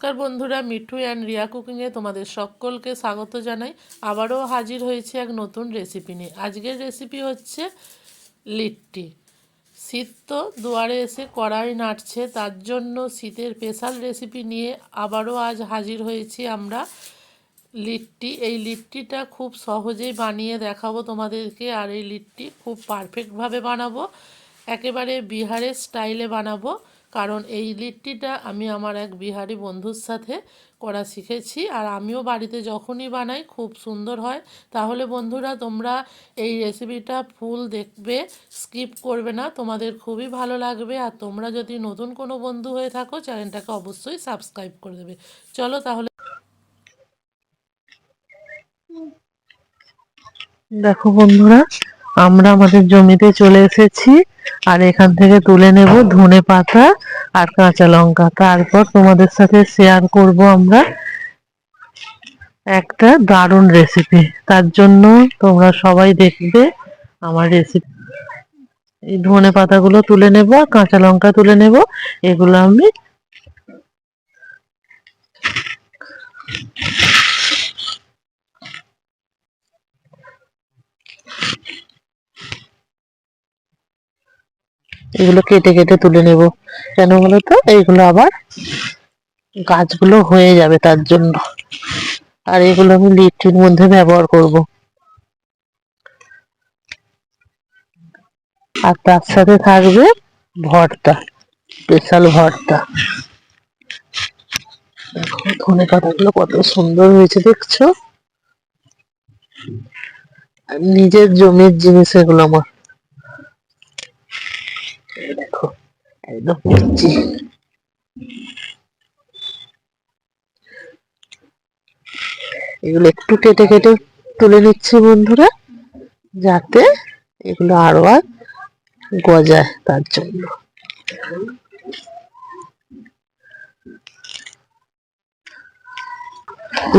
নমস্কার বন্ধুরা, মিঠু অ্যান্ড রিয়া কুকিংয়ে তোমাদের সকলকে স্বাগত জানাই। আবারও হাজির হয়েছে এক নতুন রেসিপি নিয়ে। আজকের রেসিপি হচ্ছে লিট্টি। শীত তো দুয়ারে এসে কড়াই নাড়ছে, তার জন্য শীতের স্পেশাল রেসিপি নিয়ে আবারও আজ হাজির হয়েছি আমরা লিট্টি। এই লিট্টিটা খুব সহজেই বানিয়ে দেখাবো তোমাদেরকে, আর এই লিট্টি খুব পারফেক্টভাবে বানাবো। একেবারে বিহারের স্টাইলে বানাবো। কারণ এই লিট্টিটা আমি আমার এক বিহারি বন্ধুর সাথে করা শিখেছি আর আমিও বাড়িতে যখনই বানাই খুব সুন্দর হয়। তাহলে বন্ধুরা, তোমরা এই রেসিপিটা ফুল দেখবে স্কিপ করবে না, তোমাদের খুবই ভালো লাগবে। আর তোমরা যদি নতুন কোনো বন্ধু হয়ে থাকো, চ্যানেলটাকে অবশ্যই সাবস্ক্রাইব করে দেবে। চলো তাহলে। দেখো বন্ধুরা আমরা আমাদের জমিতে চলে এসেছি, আর এখান থেকে তুলে নেব ধনে পাতা আর কাঁচা লঙ্কা। তারপর তোমাদের সাথে শেয়ার করব আমরা একটা দারুণ রেসিপি তার জন্য তোমরা সবাই দেখবে আমার রেসিপি এই ধনে পাতাগুলো তুলে নেব আর কাঁচা লঙ্কা তুলে নেব, এগুলো আমি এগুলো কেটে কেটে তুলে নেব। কেন বলো তো এইগুলো আবার গাছগুলো হয়ে যাবে তার জন্য। আর এগুলো আমি লিট্টির মধ্যে ব্যবহার করব। আর তার সাথে থাকবে ভর্তা, স্পেশাল ভর্তা। ধনে পাতাগুলো কত সুন্দর হয়েছে, দেখছ? নিজের জমির জিনিস এগুলো আমার এই দেখো কুচি এগুলো একটু কেটে কেটে তুলে নিচ্ছি বন্ধুরা, যাতে এগুলো আরও আর গজায় তার জন্য।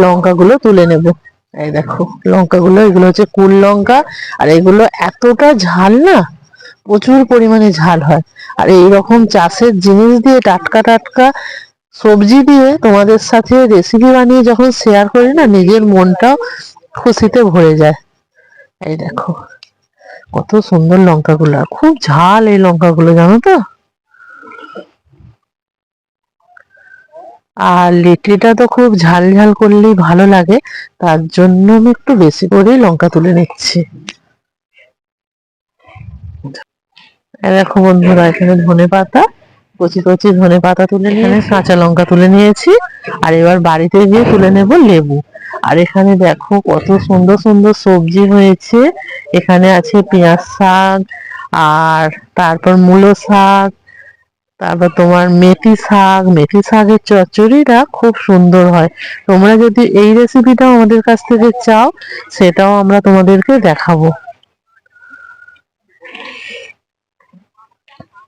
লঙ্কাগুলো তুলে নেব। এই দেখো, লঙ্কাগুলো, এগুলো হচ্ছে কুল লঙ্কা, আর এগুলো এতটা ঝাল না প্রচুর পরিমাণে ঝাল হয়। আর এই রকম চাষের জিনিস দিয়ে টাটকা টাটকা সবজি দিয়ে তোমাদের সাথে রেসিপি বানিয়ে যখন শেয়ার করি না, নিজের মনটাও খুশিতে ভরে যায়। এই দেখো, কত সুন্দর লঙ্কাগুলো। খুব ঝাল এই লঙ্কাগুলো, জানো তো? আর লিট্টিটা তো খুব ঝাল ঝাল করলেই ভালো লাগে, তার জন্য আমি একটু বেশি করেই লঙ্কা তুলে নিচ্ছি এই দেখো বন্ধুরা, এখানে ধনে পাতা, কচি কচি ধনে পাতা তুলে নিয়ে কাঁচা লঙ্কা তুলে নিয়েছি। আর এবার বাড়িতে গিয়ে তুলে নেব লেবু। আর এখানে দেখো কত সুন্দর সুন্দর সবজি হয়েছে। এখানে আছে পেঁয়াজ শাক, আর তারপর মূলো শাক, তারপর তোমার মেথি শাক। মেথি শাকের চচ্চড়িটা খুব সুন্দর হয়। তোমরা যদি এই রেসিপিটাও আমাদের কাছ থেকে চাও, সেটাও আমরা তোমাদেরকে দেখাবো।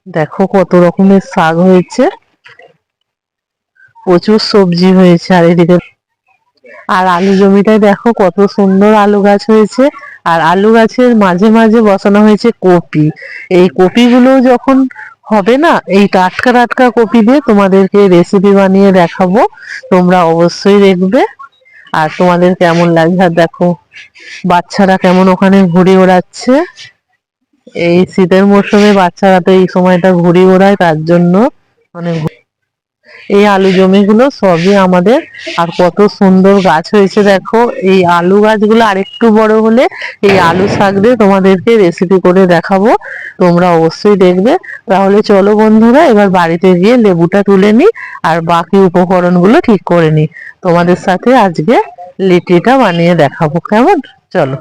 দেখো কত রকমের শাক হয়েছে। প্রচুর সবজি হয়েছে আর এদিকে আর আলু জমিটায় দেখো কত সুন্দর আলু গাছ হয়েছে। আর আলু গাছের মাঝে মাঝে বসানো হয়েছে কপি। এই কপিগুলো যখন হবে না, এই টাটকা টাটকা কপি দিয়ে তোমাদেরকে রেসিপি বানিয়ে দেখাবো। তোমরা অবশ্যই দেখবে। আর তোমাদের কেমন লাগছে আর দেখো, বাচ্চারা কেমন ওখানে ঘুরে ওড়াচ্ছে এই শীতের মরশুমে বাচ্চারা তো এই সময়টা ঘুড়ি ওড়ায়, তার জন্য মানে এই আলু জমিগুলো সবই আমাদের। আর কত সুন্দর গাছ হয়েছে দেখো। এই আলু গাছগুলো আরেকটু বড় হলে এই আলু শাক দিয়ে তোমাদেরকে রেসিপি করে দেখাবো। তোমরা অবশ্যই দেখবে। তাহলে চলো বন্ধুরা, এবার বাড়িতে গিয়ে লেবুটা তুলে নিই আর বাকি উপকরণগুলো ঠিক করে নিই। তোমাদের সাথে আজকে লিটিটা বানিয়ে দেখাবো। কেমন? চলো।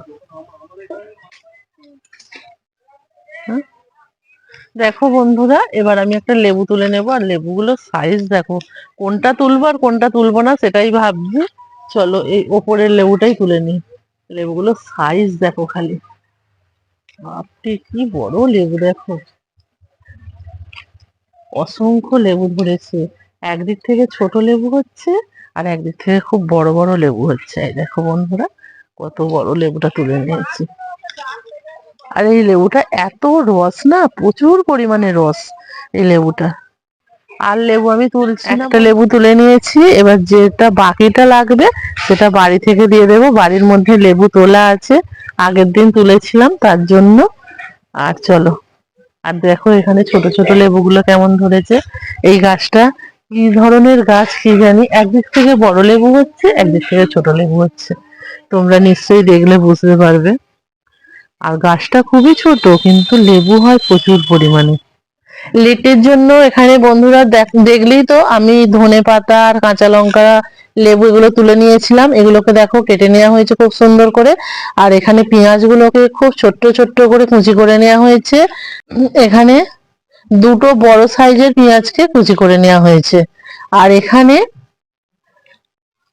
দেখো বন্ধুরা, এবার আমি একটা লেবু তুলে নেব, আর লেবুগুলোর সাইজ দেখো, কোনটা তুলবো আর কোনটা তুলবো না সেটাই ভাবছি। চলো এই ওপরের লেবুটাই তুলে নিই। লেবুগুলোর সাইজ দেখো খালি। বাপরে, কি বড় লেবু দেখো। অসংখ্য লেবু ধরেছে। একদিক থেকে ছোট লেবু হচ্ছে, আর একদিক থেকে খুব বড় বড় লেবু হচ্ছে। দেখো বন্ধুরা, কত বড় লেবুটা তুলে নিয়েছি। আর এই লেবুটা এত রস না? প্রচুর পরিমাণে রস এই লেবুটা। আর লেবু আমি তুলছি একটা লেবু তুলে নিয়েছি, এবার যেটা বাকিটা লাগবে সেটা বাড়ি থেকে দিয়ে দেবো। বাড়ির মধ্যে লেবু তোলা আছে, আগের দিন তুলেছিলাম তার জন্য। আর চলো, আর দেখো এখানে ছোট ছোট লেবুগুলো কেমন ধরেছে। এই গাছটা কি ধরনের গাছ কি জানি? একদিক থেকে বড় লেবু হচ্ছে, একদিক থেকে ছোট লেবু হচ্ছে। তোমরা নিশ্চয়ই দেখলে বুঝতে পারবে। আর গাছটা খুবই ছোট, কিন্তু লেবু হয় প্রচুর পরিমাণে। লেটের জন্য এখানে বন্ধুরা দেখ- দেখলেই তো আমি ধনে পাতা আর কাঁচা লঙ্কা লেবু এগুলো তুলে নিয়েছিলাম। এগুলোকে দেখো কেটে নেওয়া হয়েছে খুব সুন্দর করে। আর এখানে পেঁয়াজগুলোকে খুব ছোট্ট ছোট্ট করে কুচি করে নেওয়া হয়েছে। এখানে দুটো বড় সাইজের পেঁয়াজকে কুচি করে নেওয়া হয়েছে। আর এখানে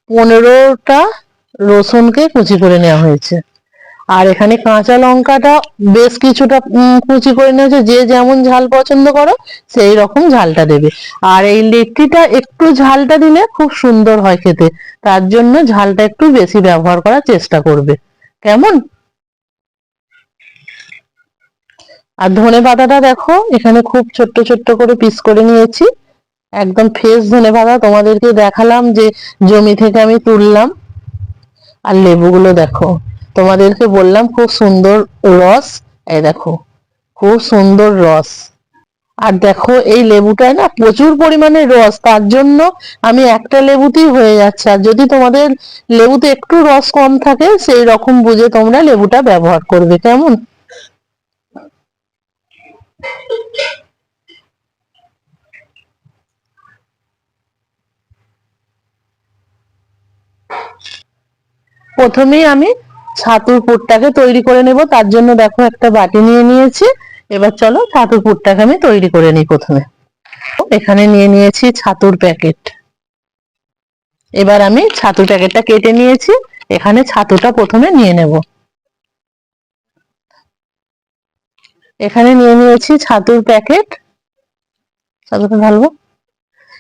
পনেরোটা রসুনকে কুচি করে নেওয়া হয়েছে। আর এখানে কাঁচা লঙ্কাটা বেশ কিছুটা কুচি করে নিয়েছে। যে যেমন ঝাল পছন্দ করো, সেই রকম ঝালটা দেবে। আর এই লিট্টিটা একটু ঝালটা দিলে খুব সুন্দর হয় খেতে। তার জন্য ঝালটা একটু বেশি ব্যবহার করার চেষ্টা করবে। কেমন? আর ধনে পাতাটা দেখো, এখানে খুব ছোট্ট ছোট্ট করে পিস করে নিয়েছি। একদম ফ্রেশ ধনে পাতা, তোমাদেরকে দেখালাম যে জমি থেকে আমি তুললাম। আর লেবুগুলো দেখো। তোমাদেরকে বললাম খুব সুন্দর রস। এই দেখো, খুব সুন্দর রস। আর দেখো, এই লেবুটায় না প্রচুর পরিমাণে রস, তার জন্য আমি একটা লেবুতেই হয়ে যাচ্ছে। আর যদি তোমাদের লেবুতে একটু রস কম থাকে, সেই রকম বুঝে তোমরা লেবুটা ব্যবহার করবে, কেমন? প্রথমেই আমি ছাতুর পুরটাকে তৈরি করে নেব। তার জন্য দেখো একটা বাটি নিয়ে নিয়েছি। এবার চলো ছাতুর পুরটাকে আমি তৈরি করে নিই প্রথমে। এখানে নিয়ে নিয়েছি ছাতুর প্যাকেট। এবার আমি ছাতুর প্যাকেটটা কেটে নিয়েছি। এখানে ছাতুটা প্রথমে নিয়ে নেব। এখানে নিয়ে নিয়েছি ছাতুর প্যাকেট। ছাতুটা ঢালবো।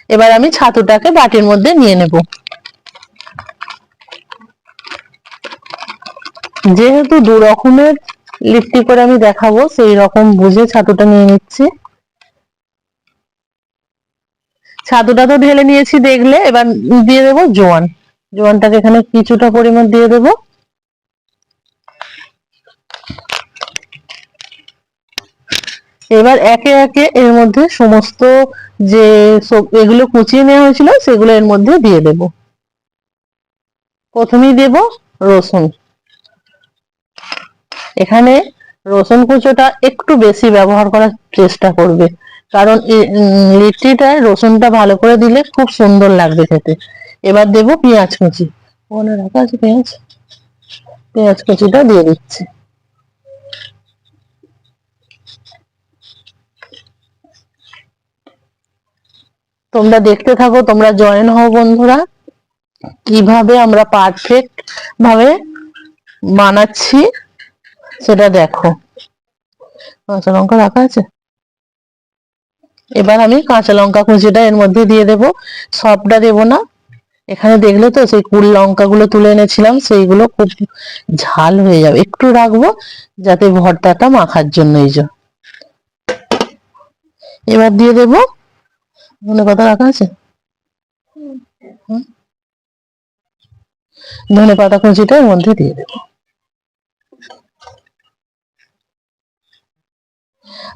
এবার আমি ছাতুটাকে বাটির মধ্যে নিয়ে নেব। যেহেতু দু রকমের লিপটি করে আমি দেখাবো, সেই রকম বুঝে ছাতুটা নিয়ে নিচ্ছি। ছাতুটা তো ঢেলে নিয়েছি দেখলে, এবার দিয়ে দেবো জোয়ান। জোয়ানটাকে এখানে কিছুটা পরিমাণ দিয়ে দেবো। এবার একে একে এর মধ্যে সমস্ত যে এগুলো কুচিয়ে নেওয়া হয়েছিল, সেগুলো এর মধ্যে দিয়ে দেব। প্রথমেই দেব রসুন। এখানে রসুন কুচোটা একটু বেশি ব্যবহার করার চেষ্টা করবে। কারণ লিট্টিটায় রসুনটা ভালো করে দিলে খুব সুন্দর লাগবে খেতে। এবার দেবো পেঁয়াজ কুচি। ওখানে রাখা আছে পেঁয়াজ। পেঁয়াজ কুচিটা দিয়ে দিচ্ছি। তোমরা দেখতে থাকো, তোমরা জয়েন হও বন্ধুরা। কীভাবে আমরা পারফেক্ট ভাবে বানাচ্ছি সেটা দেখো। কাঁচা লঙ্কা রাখা আছে? এবার আমি কাঁচা লঙ্কা কুচিটা এর মধ্যে দিয়ে দেব। সবটা দেব না। এখানে দেখলে তো সেই কুল লঙ্কাগুলো তুলে এনেছিলাম, সেইগুলো খুব ঝাল হয়ে যাবে। একটু রাখব যাতে ভর্তাটা মাখার জন্য এই এবার দিয়ে দেব। ধনে পাতা রাখা আছে। ধনে পাতা কুচিটা এর মধ্যে দিয়ে দেবো।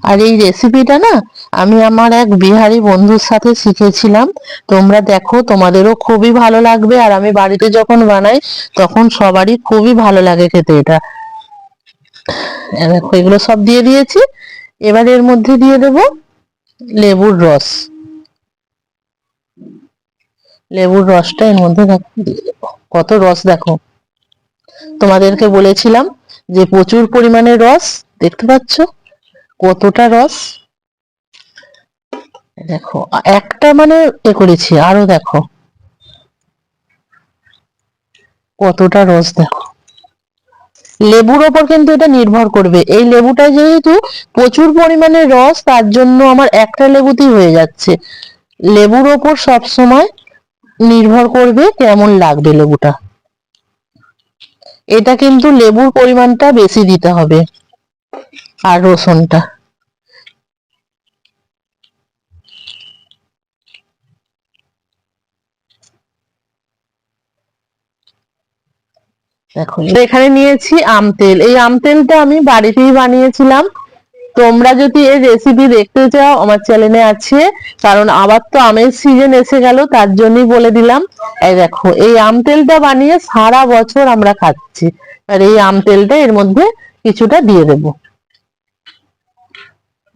আর এই রেসিপিটা না, আমি আমার এক বিহারি বন্ধুর সাথে শিখেছিলাম। তোমরা দেখো, তোমাদেরও খুবই ভালো লাগবে। আর আমি বাড়িতে যখন বানাই, তখন সবারই খুবই ভালো লাগে খেতে এটা। দেখো, এগুলো সব দিয়ে দিয়েছি। এবার এর মধ্যে দিয়ে দেব লেবুর রস। লেবুর রসটা এর মধ্যে কত রস দেখো। তোমাদেরকে বলেছিলাম যে প্রচুর পরিমাণে রস, দেখতে পাচ্ছ? কতটা রস? দেখো, একটা মানে এ করেছি, আরও দেখো। কতটা রস দেখো। লেবুর ওপর কিন্তু এটা নির্ভর করবে। এই লেবুটা যেহেতু প্রচুর পরিমাণে রস, তার জন্য আমার একটা লেবুতেই হয়ে যাচ্ছে। লেবুর ওপর সব সময় নির্ভর করবে কেমন লাগবে লেবুটা। এটা কিন্তু লেবুর পরিমাণটা বেশি দিতে হবে। আর রসুনটা। দেখো এখানে নিয়েছি আম তেল। এই আম তেলটা আমি বাড়িতেই বানিয়েছিলাম। তোমরা যদি এই রেসিপি দেখতে চাও, আমার চ্যানেলে আছে। কারণ আবার তো আমের সিজন এসে গেল, তার জন্যই বলে দিলাম। এই দেখো, এই আম তেলটা বানিয়ে সারা বছর আমরা খাচ্ছি। আর এই আম তেলটা এর মধ্যে কিছুটা দিয়ে দেবো।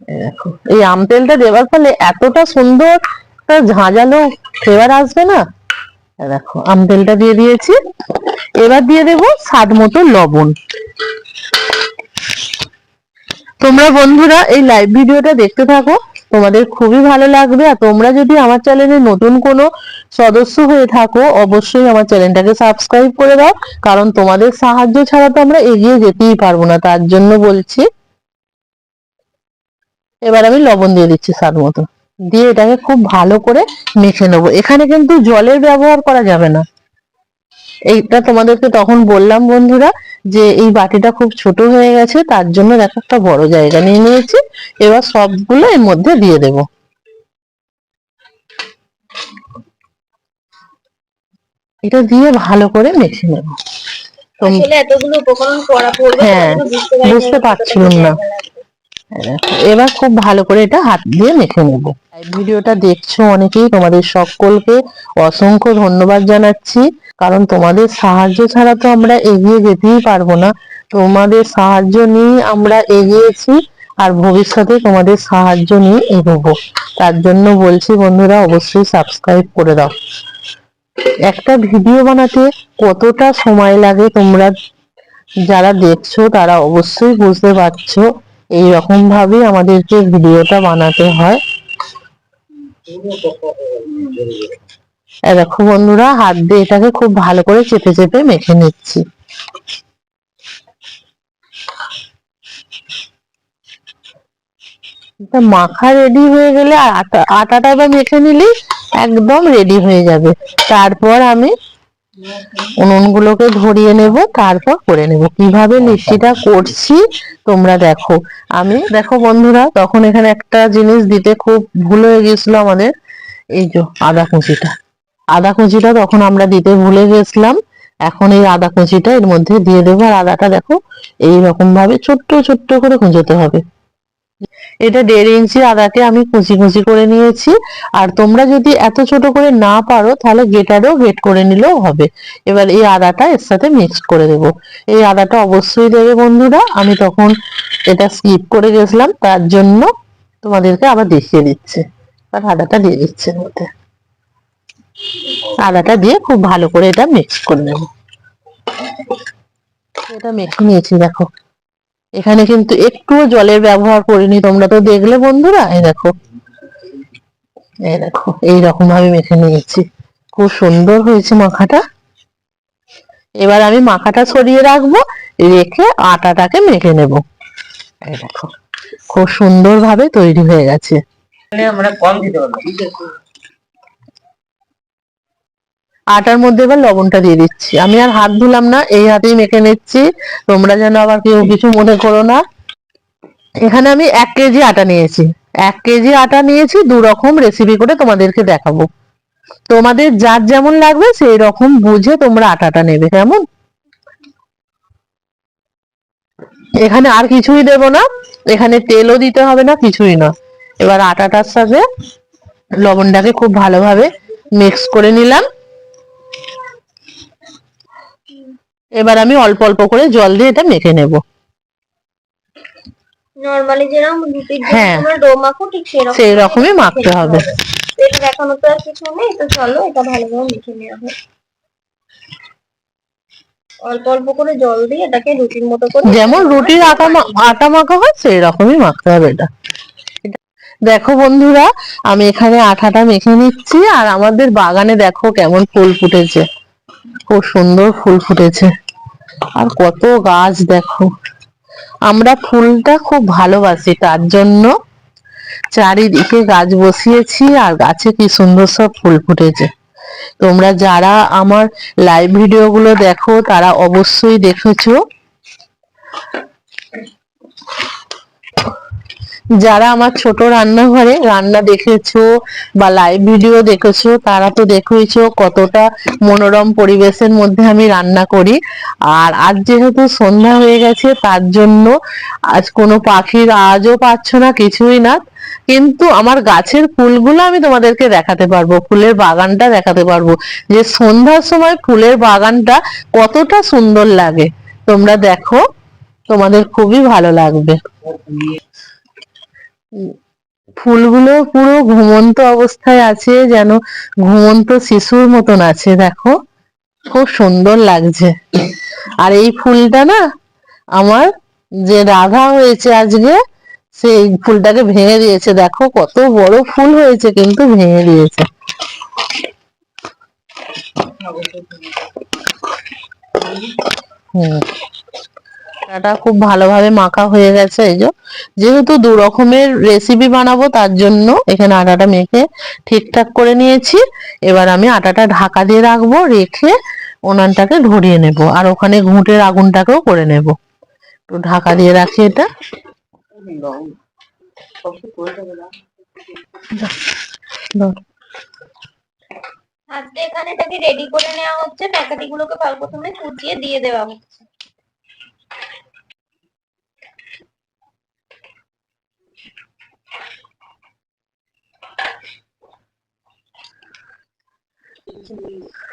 দেখো। এই আম তেলটা দেওয়ার ফলে এতটা সুন্দর ঝাঁঝালো ফ্লেভার আসবে না? দেখো, আম তেলটা দিয়ে দিয়েছি। এবার দিয়ে দেব স্বাদ মতো লবণ। তোমরা বন্ধুরা, এই লাইভ ভিডিওটা দেখতে থাকো। তোমাদের খুবই ভালো লাগবে। আর তোমরা যদি আমার চ্যানেলে নতুন কোনো সদস্য হয়ে থাকো, অবশ্যই আমার চ্যানেলটাকে সাবস্ক্রাইব করে দাও। কারণ তোমাদের সাহায্য ছাড়া তো আমরা এগিয়ে যেতেই পারব না, তার জন্য বলছি। এবার আমি লবণ দিয়ে দিচ্ছি স্বাদ মতো। দিয়ে এটাকে খুব ভালো করে মেখে নেব। এখানে কিন্তু জলের ব্যবহার করা যাবে না। এইটা তোমাদেরকে তখন বললাম বন্ধুরা যে এই বাটিটা খুব ছোট হয়ে গেছে তার জন্য দেখো একটা বড় জায়গা নিয়ে নিয়েছি। এবার সবগুলো এর মধ্যে দিয়ে দেব। এটা দিয়ে ভালো করে মেখে নেব। তোম- আসলে এতগুলো উপকরণ করা পড়বে হ্যাঁ, বুঝতে পারছিলাম না। এবার খুব ভালো করে এটা হাত দিয়ে মেখে নেব। ভিডিওটা দেখছ অনেকেই, তোমাদের সকলকে অসংখ্য ধন্যবাদ জানাচ্ছি। কারণ তোমাদের সাহায্য ছাড়া তো আমরা এগিয়ে যেতেই পারব না। তোমাদের সাহায্য নিয়ে আমরা এগিয়েছি আর ভবিষ্যতে তোমাদের সাহায্য নিয়ে এগোবো। তার জন্য বলছি বন্ধুরা, অবশ্যই সাবস্ক্রাইব করে দাও। একটা ভিডিও বানাতে কতটা সময় লাগে তোমরা যারা দেখছ তারা অবশ্যই বুঝতে পারছ। এই রকম ভাবেই আমাদেরকে ভিডিওটা বানাতে হয়। দেখো বন্ধুরা, হাত দিয়ে এটাকে খুব ভালো করে চেপে চেপে মেখে নিচ্ছি। মাখা রেডি হয়ে গেলে আটা আটাটা এবার মেখে নিলেই একদম রেডি হয়ে যাবে। তারপর আমি উনুনগুলোকে ধরিয়ে নেব, তারপর করে নেব। কীভাবে লিচিটা করছি তোমরা দেখো। আমি, দেখো বন্ধুরা, তখন এখানে একটা জিনিস দিতে খুব ভুল হয়ে গেছিল আমাদের। এই যে আদা কুচিটা। আদা কুচিটা তখন আমরা দিতে ভুলে গেছিলাম। এখন এই আদা কুচিটা এর মধ্যে দিয়ে দেবো। আর আদাটা দেখো এই রকম ভাবে ছোট্ট ছোট্ট করে কুঁচোতে হবে। এটা দেড় ইঞ্চি আদাকে আমি কুচি কুচি করে নিয়েছি। আর তোমরা যদি এত ছোট করে না পারো, তাহলে গেটারও গেট করে নিলেও হবে। এবার এই আদাটা এর সাথে মিক্স করে দেব। এই আদাটা অবশ্যই দেবে বন্ধুরা। আমি তখন এটা স্কিপ করে গেছিলাম। তার জন্য তোমাদেরকে আবার দেখিয়ে দিচ্ছে। আর আদাটা দিয়ে দিচ্ছে মধ্যে। আদাটা দিয়ে খুব ভালো করে এটা মিক্স করে নেব। এটা মেখে নিয়েছি, দেখো। এখানে কিন্তু একটুও জলের ব্যবহার করিনি, তোমরা তো দেখলে বন্ধুরা, এই দেখো। এই দেখো এইরকম ভাবে মেখে নিয়েছি। খুব সুন্দর হয়েছে মাখাটা। এবার আমি মাখাটা সরিয়ে রাখব, রেখে আটাটাকে মেখে নেব। এই দেখো, খুব সুন্দর ভাবে তৈরি হয়ে গেছে। আমরা কম দিতে পারব আটার মধ্যে এবার লবণটা দিয়ে দিচ্ছি। আমি আর হাত ধুলাম না, এই হাতেই মেখে নিচ্ছি। তোমরা যেন আবার কেউ কিছু মনে করো না। এখানে আমি এক কেজি আটা নিয়েছি। এক কেজি আটা নিয়েছি, দু রকম রেসিপি করে তোমাদেরকে দেখাবো। তোমাদের যার যেমন লাগবে, সেই রকম বুঝে তোমরা আটাটা নেবে, কেমন? এখানে আর কিছুই দেব না। এখানে তেলও দিতে হবে না, কিছুই না। এবার আটাটার সাথে লবণটাকে খুব ভালোভাবে মিক্স করে নিলাম। এবার আমি অল্প অল্প করে জল দিয়ে এটা মেখে নেব। নরমালি যেরকম রুটির হ্যাঁ। ডো মাখো ঠিক সেরকম সেই রকমই মাখতে হবে। এটা দেখানো তো আর কিছু নেই তো চলো এটা ভালোভাবে মেখে নেওয়া হোক। অল্প অল্প করে জল দিয়ে এটাকে রুটির মতো করে যেমন রুটির আটা আটা মাখা হয় সেই রকমই মাখতে হবে এটা। দেখো বন্ধুরা আমি এখানে আঠাটা মেখে নিচ্ছি আর আমাদের বাগানে দেখো কেমন ফুল ফুটেছে। খুব সুন্দর ফুল ফুটেছে। আর কত গাছ দেখো। আমরা ফুলটা খুব ভালোবাসি, তার জন্য চারিদিকে গাছ বসিয়েছি আর গাছে কি সুন্দর সব ফুল ফুটেছে। তোমরা যারা আমার লাইভ ভিডিও গুলো দেখো, তারা অবশ্যই দেখেছ। যারা আমার ছোট রান্নাঘরে রান্না দেখেছ বা লাইভ ভিডিও দেখেছ, তারা তো দেখেছ কতটা মনোরম পরিবেশের মধ্যে আমি রান্না করি। আর আজ যেহেতু সন্ধ্যা হয়ে গেছে, তার জন্য আজ কোনো পাখির আজও পাচ্ছ না, কিছুই না। কিন্তু আমার গাছের ফুলগুলো আমি তোমাদেরকে দেখাতে পারব, ফুলের বাগানটা দেখাতে পারব। যে সন্ধ্যার সময় ফুলের বাগানটা কতটা সুন্দর লাগে, তোমরা দেখো, তোমাদের খুবই ভালো লাগবে। ফুলগুলো পুরো ঘুমন্ত অবস্থায় আছে, যেন ঘুমন্ত শিশুর মতন আছে, দেখো। খুব সুন্দর লাগছে। আর এই ফুলটা না, আমার যে রাধা হয়েছে আজকে, সেই ফুলটাকে ভেঙে দিয়েছে। দেখো, কত বড় ফুল হয়েছে, কিন্তু ভেঙে দিয়েছে। হুম। আটাটা খুব ভালোভাবে মাখা হয়ে গেছে এই যেহেতু দু রকমের রেসিপি বানাবো, তার জন্য এখানে আটাটা মেখে ঠিকঠাক করে নিয়েছি। এবার আমি আটাটা ঢাকা দিয়ে রাখব, রেখে ওনানটাকে ধরিয়ে নেব। আর ওখানে ঘুঁটের আগুনটাকেও করে নেব। একটু ঢাকা দিয়ে রাখি এটা। আজকে এখানে রেডি করে নেওয়া হচ্ছে প্যাকেটি গুলোকে ভালো প্রথমে কুচিয়ে দিয়ে দেওয়া হচ্ছে। can you?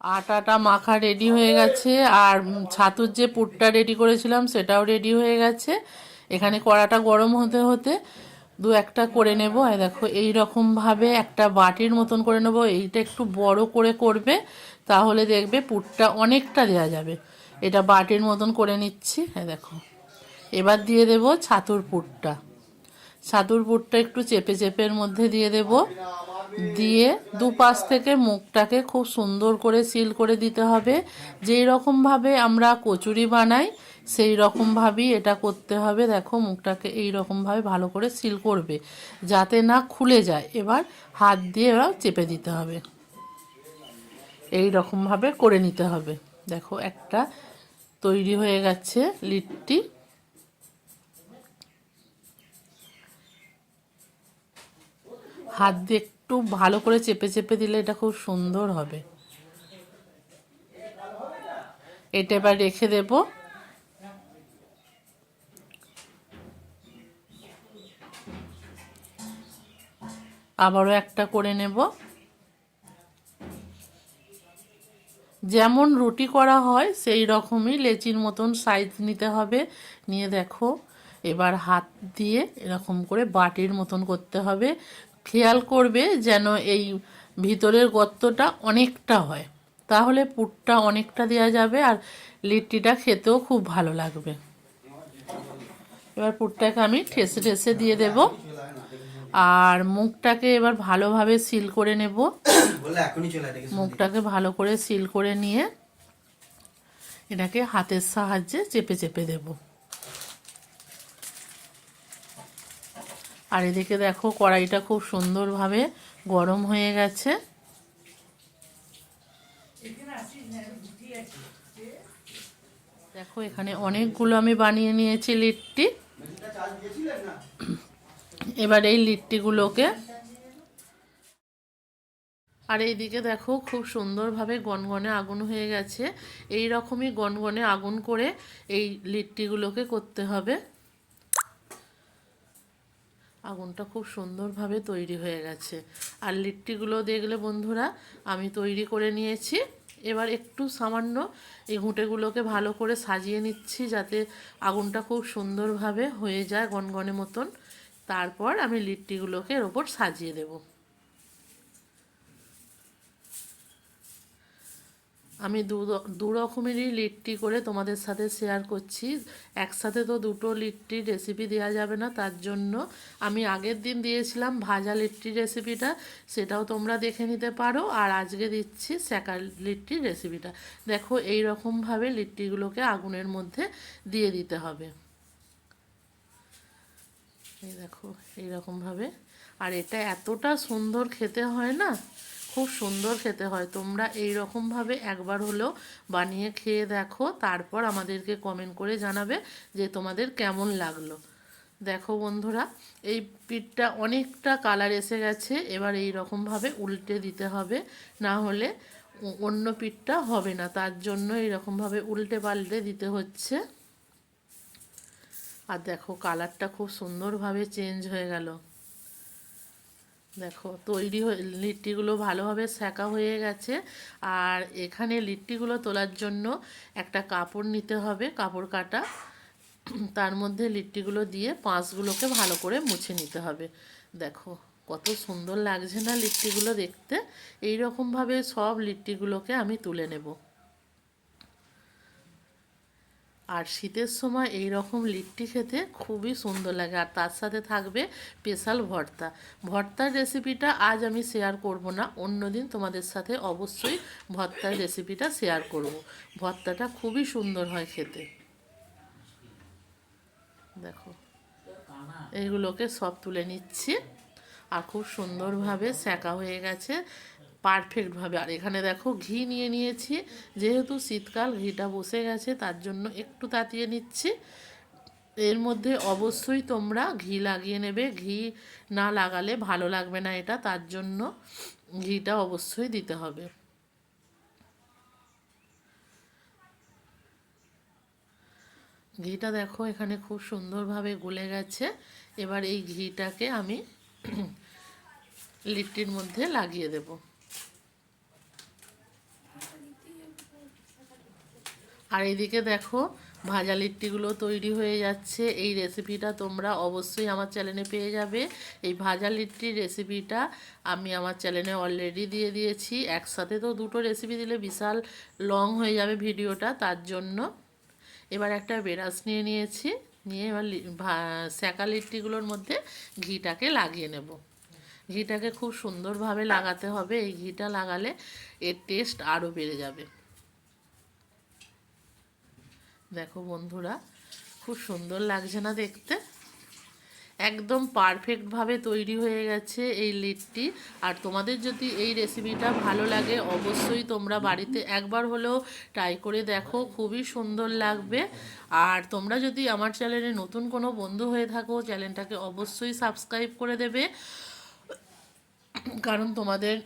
আটাটা মাখা রেডি হয়ে গেছে, আর ছাতুর যে পুরটা রেডি করেছিলাম সেটাও রেডি হয়ে গেছে। এখানে কড়াটা গরম হতে হতে দু একটা করে নেব। আর দেখো এই রকম ভাবে একটা বাটির মতন করে নেব। এইটা একটু বড় করে করবে, তাহলে দেখবে পুরটা অনেকটা দেওয়া যাবে। এটা বাটির মতন করে নিচ্ছি। হ্যাঁ দেখো। এবার দিয়ে দেব ছাতুর পুরটা। ছাতুর পুরটা একটু চেপে চেপের মধ্যে দিয়ে দেব। দিয়ে দুপাশ থেকে মুখটাকে খুব সুন্দর করে সিল করে দিতে হবে। যেই রকমভাবে আমরা কচুরি বানাই, সেই রকমভাবেই এটা করতে হবে। দেখো, মুখটাকে এই রকমভাবে ভালো করে সিল করবে, যাতে না খুলে যায়। এবার হাত দিয়ে এবার চেপে দিতে হবে। এই রকমভাবে করে নিতে হবে। দেখো, একটা তৈরি হয়ে গেছে লিটটি। হাত দিয়ে একটু ভালো করে চেপে চেপে দিলে এটা খুব সুন্দর হবে। এটা এবার রেখে দেব। আবারও একটা করে নেব। যেমন রুটি করা হয়, সেই রকমই লেচির মতন সাইজ নিতে হবে। নিয়ে দেখো, এবার হাত দিয়ে এরকম করে বাটির মতন করতে হবে। খেয়াল করবে যেন এই ভিতরের গর্তটা অনেকটা হয়। তাহলে পুরটা অনেকটা দেওয়া যাবে আর লিট্টিটা খেতেও খুব ভালো লাগবে। এবার পুরটাকে আমি ঠেসে ঠেসে দিয়ে দেব। আর মুখটাকে এবার ভালোভাবে সিল করে নেব। মুখটাকে ভালো করে সিল করে নিয়ে এটাকে হাতের সাহায্যে চেপে চেপে দেব। আর এদিকে দেখো কড়াইটা খুব সুন্দরভাবে গরম হয়ে গেছে। দেখো এখানে অনেকগুলো আমি বানিয়ে নিয়েছি লিট্টি। এবার এই লিট্টিগুলোকে আর এইদিকে দেখো খুব সুন্দরভাবে গনগনে আগুন হয়ে গেছে। এই রকমই গনগনে আগুন করে এই লিট্টিগুলোকে করতে হবে। আগুনটা খুব সুন্দরভাবে তৈরি হয়ে গেছে। আর লিট্টিগুলো দেখলে বন্ধুরা, আমি তৈরি করে নিয়েছি। এবার একটু সামান্য এই ঘুঁটেগুলোকে ভালো করে সাজিয়ে নিচ্ছি যাতে আগুনটা খুব সুন্দরভাবে হয়ে যায় গনগনে মতন। তারপর আমি লিট্টিগুলোকে এর ওপর সাজিয়ে দেবো। আমি দু রকমেরই লিট্টি করে তোমাদের সাথে শেয়ার করছি। একসাথে তো দুটো লিট্টির রেসিপি দেওয়া যাবে না, তার জন্য আমি আগের দিন দিয়েছিলাম ভাজা লিট্টির রেসিপিটা সেটাও তোমরা দেখে নিতে পারো। আর আজকে দিচ্ছি স্যাকা লিট্টির রেসিপিটা দেখো, এই রকমভাবে লিট্টিগুলোকে আগুনের মধ্যে দিয়ে দিতে হবে। এই দেখো এইরকমভাবে আর এটা এতটা সুন্দর খেতে হয় না খুব সুন্দর খেতে হয়। তোমরা এই রকমভাবে একবার হলেও বানিয়ে খেয়ে দেখো, তারপর আমাদেরকে কমেন্ট করে জানাবে যে তোমাদের কেমন লাগল। দেখো বন্ধুরা, এই পিঠটা অনেকটা কালার এসে গেছে, এবার এই রকমভাবে উল্টে দিতে হবে, না হলে অন্য পিঠটা হবে না, তার জন্য এরকমভাবে উল্টে পাল্টে দিতে হচ্ছে। আর দেখো কালারটা খুব সুন্দরভাবে চেঞ্জ হয়ে গেল। দেখো, তৈরি হয়ে, লিট্টিগুলো ভালোভাবে সেকা হয়ে গেছে। আর এখানে লিট্টিগুলো তোলার জন্য একটা কাপড় নিতে হবে, কাপড় কাটা। তার মধ্যে লিট্টিগুলো দিয়ে পাঁচগুলোকে ভালো করে মুছে নিতে হবে। দেখো, কত সুন্দর লাগছে না লিট্টিগুলো দেখতে। এই রকমভাবে সব লিট্টিগুলোকে আমি তুলে নেব। আর শীতের সময় এই রকম লিট্টি খেতে খুবই সুন্দর লাগে। আর তার সাথে থাকবে স্পেশাল ভর্তা। ভর্তার রেসিপিটা আজ আমি শেয়ার করব না, অন্যদিন তোমাদের সাথে অবশ্যই ভর্তার রেসিপিটা শেয়ার করব। ভর্তাটা খুবই সুন্দর হয় খেতে। দেখো, এইগুলোকে সব তুলে নিচ্ছি। আর খুব সুন্দরভাবে সেঁকা হয়ে গেছে। পারফেক্টভাবে আর এখানে দেখো ঘি নিয়ে নিয়েছি। যেহেতু শীতকাল, ঘিটা বসে গেছে, তার জন্য একটু তাতিয়ে নিচ্ছি। এর মধ্যে অবশ্যই তোমরা ঘি লাগিয়ে নেবে। ঘি না লাগালে ভালো লাগবে না এটা, তার জন্য ঘিটা অবশ্যই দিতে হবে। ঘিটা দেখো এখানে খুব সুন্দরভাবে গলে গেছে। এবার এই ঘিটাকে আমি লিট্টির মধ্যে লাগিয়ে দেব। আর এইদিকে দেখো, ভাজা লিট্টিগুলো তৈরি হয়ে যাচ্ছে। এই রেসিপিটা তোমরা অবশ্যই আমার চ্যানেলে পেয়ে যাবে। এই ভাজা লিট্টির রেসিপিটা আমি আমার চ্যানেলে অলরেডি দিয়ে দিয়েছি। একসাথে তো দুটো রেসিপি দিলে বিশাল লং হয়ে যাবে ভিডিওটা, তার জন্য। এবার একটা বেরাস নিয়ে নিয়েছি। নিয়ে এবার সেকা লিট্টিগুলোর মধ্যে ঘিটাকে লাগিয়ে নেব। ঘিটাকে খুব সুন্দরভাবে লাগাতে হবে। এই ঘিটা লাগালে এর টেস্ট আরও বেড়ে যাবে। দেখো বন্ধুরা, খুব সুন্দর লাগছে না দেখতে। একদম পারফেক্টভাবে তৈরি হয়ে গেছে এই লিটটি। আর তোমাদের যদি এই রেসিপিটা ভালো লাগে, অবশ্যই তোমরা বাড়িতে একবার হলেও ট্রাই করে দেখো, খুবই সুন্দর লাগবে। আর তোমরা যদি আমার চ্যানেলে নতুন কোনো বন্ধু হয়ে থাকো চ্যানেলটাকে অবশ্যই সাবস্ক্রাইব করে দেবে। কারণ তোমাদের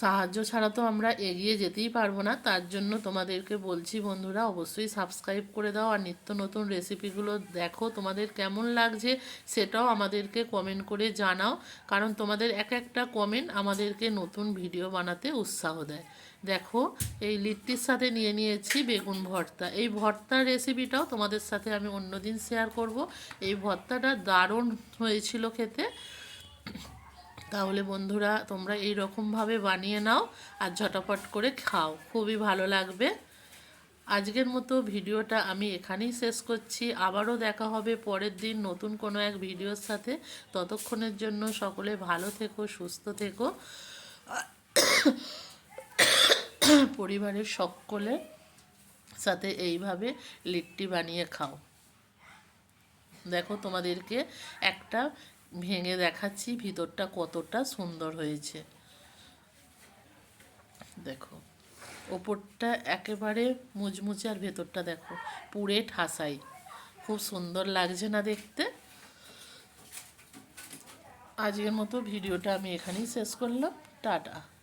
সাহায্য ছাড়া তো আমরা এগিয়ে যেতেই পারব না, তার জন্য তোমাদেরকে বলছি বন্ধুরা, অবশ্যই সাবস্ক্রাইব করে দাও আর নিত্য নতুন রেসিপিগুলো দেখো, তোমাদের কেমন লাগছে সেটাও আমাদেরকে কমেন্ট করে জানাও, কারণ তোমাদের এক একটা কমেন্ট আমাদেরকে নতুন ভিডিও বানাতে উৎসাহ দেয়। দেখো, এই লিট্টির সাথে নিয়ে নিয়েছি বেগুন ভর্তা। এই ভর্তার রেসিপিটাও তোমাদের সাথে আমি অন্যদিন শেয়ার করব। এই ভর্তাটা দারুণ হয়েছিল খেতে। তাহলে বন্ধুরা, তোমরা এই রকমভাবে বানিয়ে নাও আর ঝটাপট করে খাও। খুবই ভালো লাগবে। আজকের মতো ভিডিওটা আমি এখানেই শেষ করছি। আবারও দেখা হবে পরের দিন নতুন কোনো এক ভিডিওর সাথে। ততক্ষণের জন্য সকলে ভালো থেকো, সুস্থ থেকো। পরিবারের সকলে সাথে এইভাবে লিট্টি বানিয়ে খাও। দেখো তোমাদেরকে একটা ভেঙে দেখাচ্ছি, ভিতরটা কতটা সুন্দর হয়েছে। দেখো, ওপরটা একেবারে মুচমুচে আর ভেতরটা দেখো পুরে ঠাসাই। খুব সুন্দর লাগছে না দেখতে। আজকের মতো ভিডিওটা আমি এখানেই শেষ করলাম। টাটা।